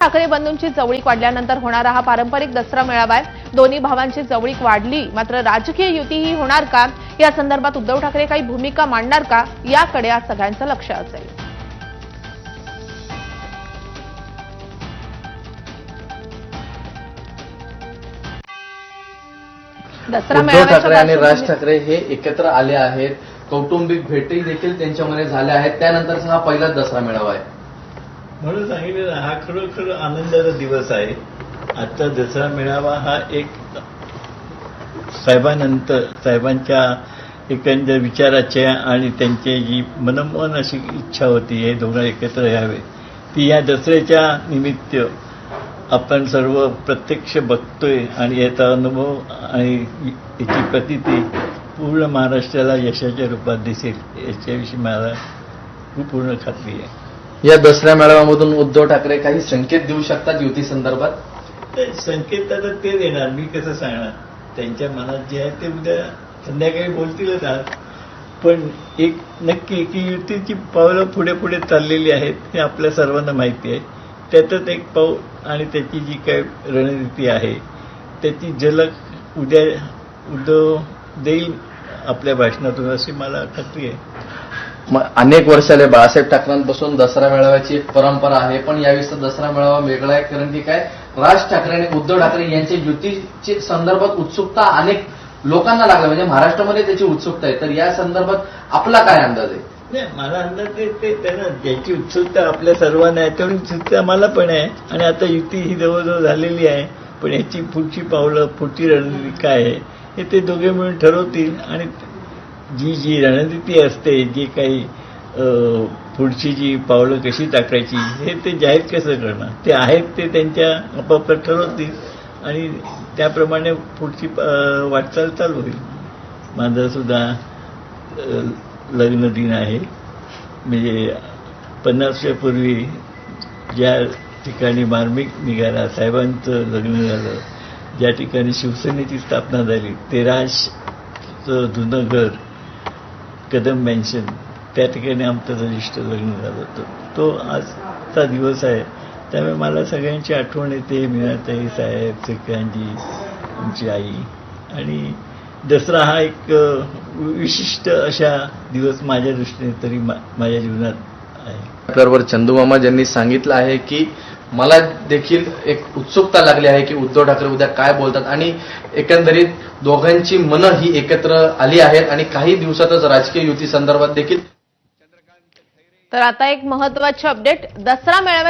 ठाकरे बंधूंची जवळीक वाढल्यानंतर होणारा हा पारंपरिक दसरा मेळावा आहे दोन्ही भावांची जवळीक वाढली. मात्र राजकीय युती ही होणार का? या संदर्भात उद्धव ठाकरे काही भूमिका मांडणार का? याकडे आज सगळ्यांचं लक्ष असेल. दसरा ठाकरे आणि राज ठाकरे हे एकत्र आले आहेत. कौटुंबिक भेटी देखील त्यांच्यामध्ये झाल्या आहेत. त्यानंतरचा हा पहिला दसरा मेळावा आहे म्हणून सांगितलं हा खरोखर आनंदाचा दिवस आहे. आजचा दसरा मेळावा हा एक साहेबांनंतर साहेबांच्या एकंदर विचाराच्या आणि त्यांची जी मनमन अशी इच्छा होती हे दोघं एकत्र यावे. ती या दसऱ्याच्या निमित्त आपण सर्व प्रत्यक्ष बघतोय आणि याचा अनुभव आणि याची प्रतिती पूर्ण महाराष्ट्राला यशाच्या रूपात दिसेल याच्याविषयी मला पूर्ण खात्री आहे. या दसऱ्या मेळाव्यामधून उद्धव ठाकरे काही संकेत देऊ शकतात युती संदर्भात? संकेत आता ते देणार. मी कसं सांगणार? त्यांच्या मनात जे आहे ते उद्या संध्याकाळी बोलतीलच आज. पण एक नक्की की युतीची पावलं पुढे पुढे चाललेली आहेत हे आपल्या सर्वांना माहिती आहे. त्यातच एक पाऊल आणि त्याची जी काय रणनीती आहे त्याची झलक उद्या उद्धव देईल आपल्या भाषणातून अशी मला खात्री आहे. मग अनेक वर्षाले बाळासाहेब ठाकरेंपासून दसरा मेळाव्याची एक परंपरा आहे पण यावेळीचा दसरा मेळावा वेगळा आहे कारण की काय? राज ठाकरे आणि उद्धव ठाकरे यांच्या युतीची संदर्भात उत्सुकता अनेक लोकांना लागला म्हणजे महाराष्ट्रामध्ये त्याची उत्सुकता आहे. तर या संदर्भात आपला काय अंदाज आहे? नाही मला अंदाज ते ते त्यांना ज्याची उत्सुकता आपल्या सर्वांना आहे तेवढी उत्सुकता मला पण आहे. आणि आता युती ही जवळजवळ झालेली आहे पण याची पुढची पावलं पुढची रणनीती काय आहे हे ते दोघे मिळून ठरवतील. आणि जी जी रणनीती असते जी काही पुढची जी पावलं कशी टाकायची हे ते जाहीर कसं करणार? ते आहेत ते त्यांच्या आपापलं ठरवतील आणि त्याप्रमाणे पुढची वाटचाल चालू होईल. माझं सुद्धा लग्न दिन आहे. म्हणजे पन्नास वर्षापूर्वी ज्या ठिकाणी मार्मिक निघाला साहेबांचं लग्न झालं ज्या ठिकाणी शिवसेनेची स्थापना झाली ते राजचं जुनं घर कदम मेन्शन त्या ठिकाणी आमचं ज्येष्ठ लग्न झालं होतं. तो आजचा दिवस आहे. त्यामुळे मला सगळ्यांची आठवण येते मीनाताई साहेब सेकरांजी आमची आई. आणि दसरा हा एक विशिष्ट अशा दिवस माझ्या दृष्टीने तरी मा- माझ्या जीवनात आहे. आपल्याबरोबर चंदूमामा ज्यांनी सांगितलं आहे की मला देखील एक उत्सुकता लागली आहे की उद्धव ठाकरे उद्या काय बोलतात. आणि एकंदरीत दोघांची मनं ही एकत्र आली आहेत आणि काही दिवसातच राजकीय युती संदर्भात देखील तर आता एक महत्वाची अपडेट दसरा मेळाव्या